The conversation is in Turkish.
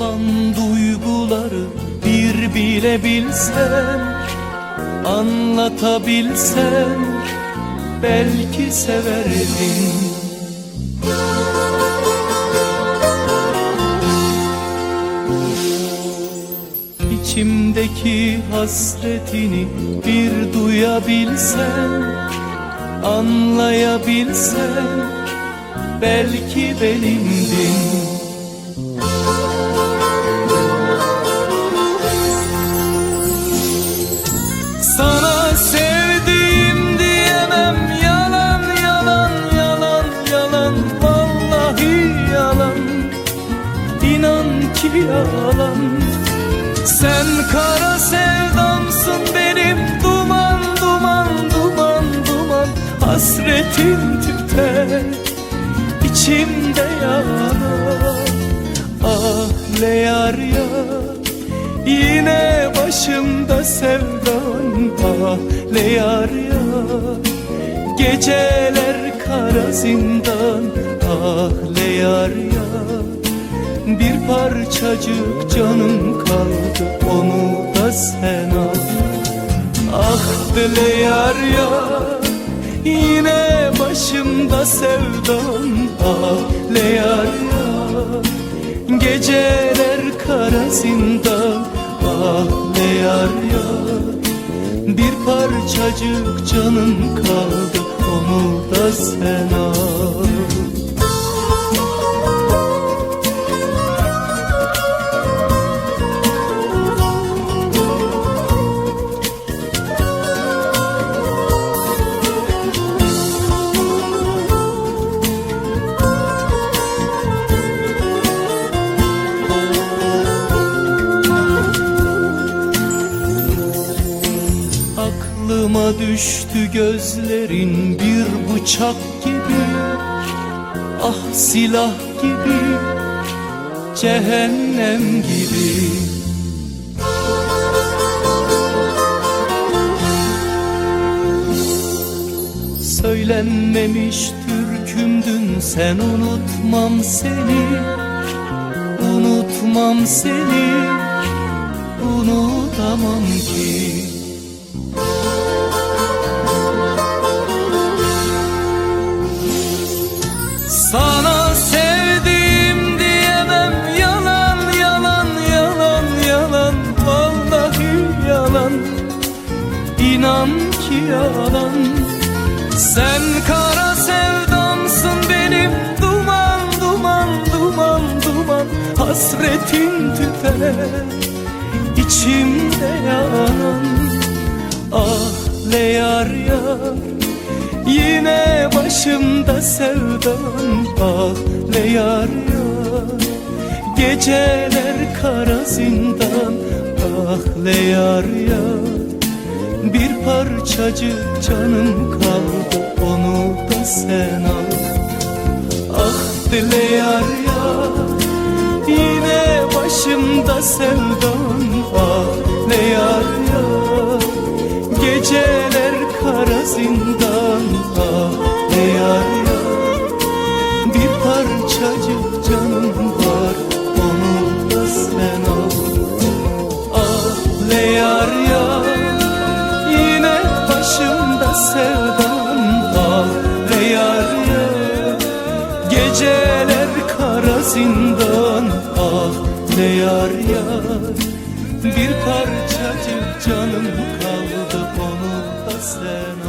olan duyguları bir bilebilsem Anlatabilsem belki severdim. İçimdeki hasretini bir duyabilsem Anlayabilsem belki benimdin ki yalan. Sen kara sevdamsın benim duman duman duman duman. Hasretin tüter içimde yanar Ah le yar yar Yine başımda sevdan. Ah le yar yar Geceler kara zindan. Ah le yar yar Bir parçacık canım kaldı onu da sen al. Ah dile yar yar Yine başımda sevdan ah le yar yar Geceler kara zindan. Ah ne yar yar Bir parçacık canım kaldı onu da sen al Düştü gözlerin bir bıçak gibi. Ah silah gibi Cehennem gibi. Söylenmemiş türkümdün sen unutmam seni. Unutmam seni. Unutamam ki yalan. Sen kara sevdamsın benim. Duman duman duman duman. Hasretin tüter içimde yanan. Ah le yar yar. Yine başımda sevdan. Ah le yar yar. Geceler kara zindan. Ah le yar yar Bir parçacık canım kaldı onu da sen al. Ah dile yar yar Yine başımda sevdan ah le yar yar Geceler kara zindan ah ne yar yar Bir parçacık canım var zindan ah ne yar yar. Bir parçacık canım kaldı onu da sen